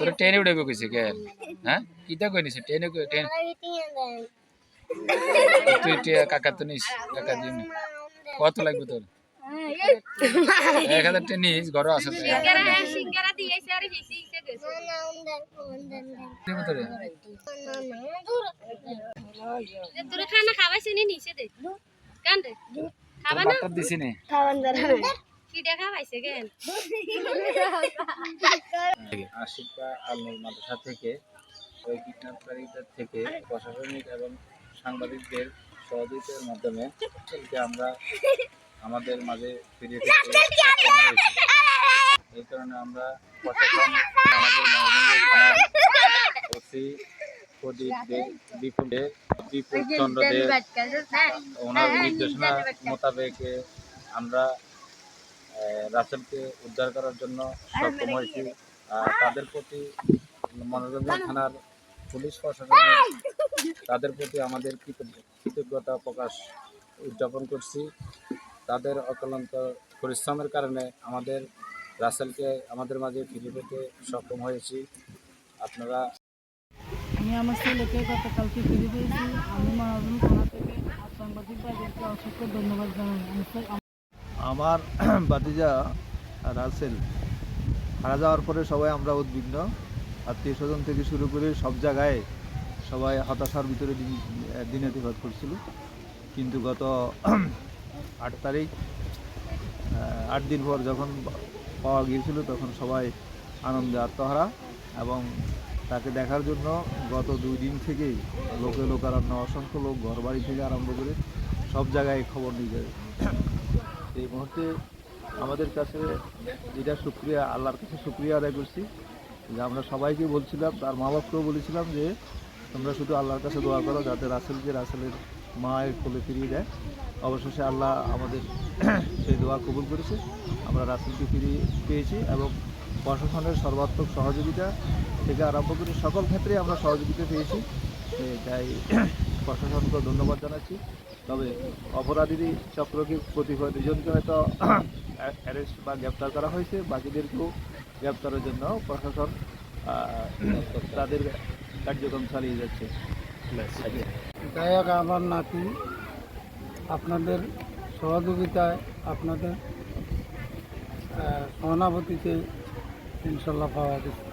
তো ট্রেনে উঠে কইছে কে হ্যাঁ কিতা কই নিছে ট্রেনে কই ট্রেন তুই কাকা তো নিস কাকা দিন কত লাগবে তোর এক হাজার ট্রেন নিস ঘরে গেছে। দেবো তোরে খানা খাওয়াইছে নি নিচে দে? কেন রে খাবা না? বাটার দিছি নে কিটা খাওয়াইছে কেন আশিকা আলমুল মাদ্রাসা থেকে ওই কিডন্যাপকারীদের থেকে প্রশাসনিক এবং সাংবাদিকদের সহযোগিতার মাধ্যমে আমরা আমাদের মাঝে হয়েছি। এই কারণে আমরা প্রশাসন আমাদের ওসি প্রদীপ বিপুল বিপুল চন্দ্র দে ওনার নির্দেশনা মোতাবেক আমরা রাসেলকে উদ্ধার করার জন্য সক্ষম হয়েছি। আর তাদের প্রতি মনোরঞ্জন থানার পুলিশ প্রশাসনের তাদের প্রতি আমাদের কৃতজ্ঞতা প্রকাশ উদযাপন করছি। তাদের অক্লান্ত পরিশ্রমের কারণে আমাদের রাসেলকে আমাদের মাঝে ফিরে পেতে সক্ষম হয়েছি। আপনারা আমি আমার ছেলেকে গতকালকে ফিরে পেয়েছি। আমি মহাজন থানা থেকে আর সাংবাদিক ভাইদেরকে অসংখ্য ধন্যবাদ জানাই। আমার বাতিজা রাসেল মারা যাওয়ার পরে সবাই আমরা উদ্বিগ্ন। আত্মীয় স্বজন থেকে শুরু করে সব জায়গায় সবাই হতাশার ভিতরে দিন দিন করছিল। কিন্তু গত আট তারিখ আট দিন পর যখন পাওয়া গিয়েছিল তখন সবাই আনন্দে আত্মহারা এবং তাকে দেখার জন্য গত দুই দিন থেকেই লোকে লোকারণ্য অসংখ্য লোক ঘরবাড়ি থেকে আরম্ভ করে সব জায়গায় খবর নিয়ে যায়। এই মুহূর্তে আমাদের কাছে যেটা শুক্রিয়া আল্লাহর কাছে শুক্রিয়া আদায় করছি যে আমরা সবাইকে বলছিলাম, তার মা বাপকেও বলেছিলাম যে তোমরা শুধু আল্লাহর কাছে দোয়া করো যাতে রাসেলকে রাসেলের মায়ের কোলে ফিরিয়ে দেয়। অবশেষে আল্লাহ আমাদের সেই দোয়া কবুল করেছে। আমরা রাসেলকে ফিরিয়ে পেয়েছি এবং প্রশাসনের সর্বাত্মক সহযোগিতা থেকে আরম্ভ করে সকল ক্ষেত্রে আমরা সহযোগিতা পেয়েছি। তাই প্রশাসনকে ধন্যবাদ জানাচ্ছি। তবে অপরাধী চক্রকে কতিপয় দুজনকে হয়তো অ্যারেস্ট বা গ্রেপ্তার করা হয়েছে। বাকিদেরকেও গ্রেপ্তারের জন্য প্রশাসন তাদের কার্যক্রম চালিয়ে যাচ্ছে। গায়ক আমার নাতি, আপনাদের সহযোগিতায় আপনাদের সহানুভূতিতে ইনশাল্লাহ পাওয়া গেছে।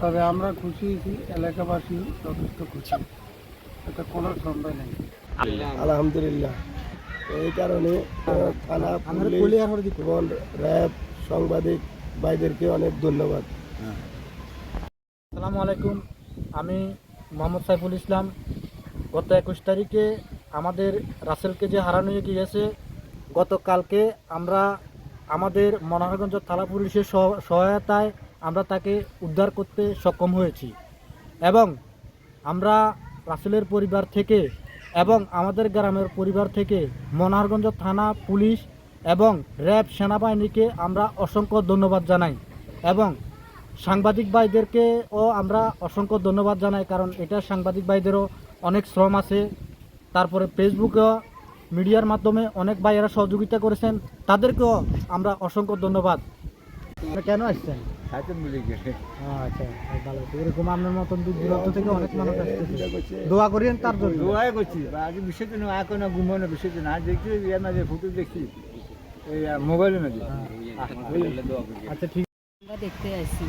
তবে আমরা খুশি হয়েছি, এলাকাবাসী যথেষ্ট খুশি। এটা কোনো সন্দেহ নেই। আলহামদুলিল্লাহ। এই কারণে থানা পুলিশ এবং র্যাব সাংবাদিক ভাইদেরকে অনেক ধন্যবাদ। আসসালামু আলাইকুম। আমি মোহাম্মদ সাইফুল ইসলাম। গত একুশ তারিখে আমাদের রাসেলকে যে হারানো হয়ে গিয়েছে গতকালকে আমরা আমাদের মনোহরগঞ্জ থানা পুলিশের সহ- সহায়তায় আমরা তাকে উদ্ধার করতে সক্ষম হয়েছি। এবং আমরা রাসেলের পরিবার থেকে এবং আমাদের গ্রামের পরিবার থেকে মনোহরগঞ্জ থানা পুলিশ এবং র্যাব সেনাবাহিনীকে আমরা অসংখ্য ধন্যবাদ জানাই এবং সাংবাদিক ভাইদেরকেও আমরা অসংখ্য ধন্যবাদ জানাই কারণ এটা সাংবাদিক ভাইদেরও অনেক শ্রম আছে। তারপরে ফেসবুকে মিডিয়ার মাধ্যমে অনেক ভাইয়েরা সহযোগিতা করেছেন। তাদেরকেও আমরা অসংখ্য ধন্যবাদ। কেন আসছেন? আচ্ছা ভালো এরকম আপনার মতন দূর দূরান্ত থেকে অনেক মানুষ আসছে দোয়া করিয়েন তার জন্য। দোয়াই করছি। আগে বিষয়টা না এখন ঘুমানো বিষয়টা না দেখছি ইয়ে মাঝে ফটো দেখছি। এই মোবাইলের মাঝে। আচ্ছা ঠিক আমরা দেখতে আসি।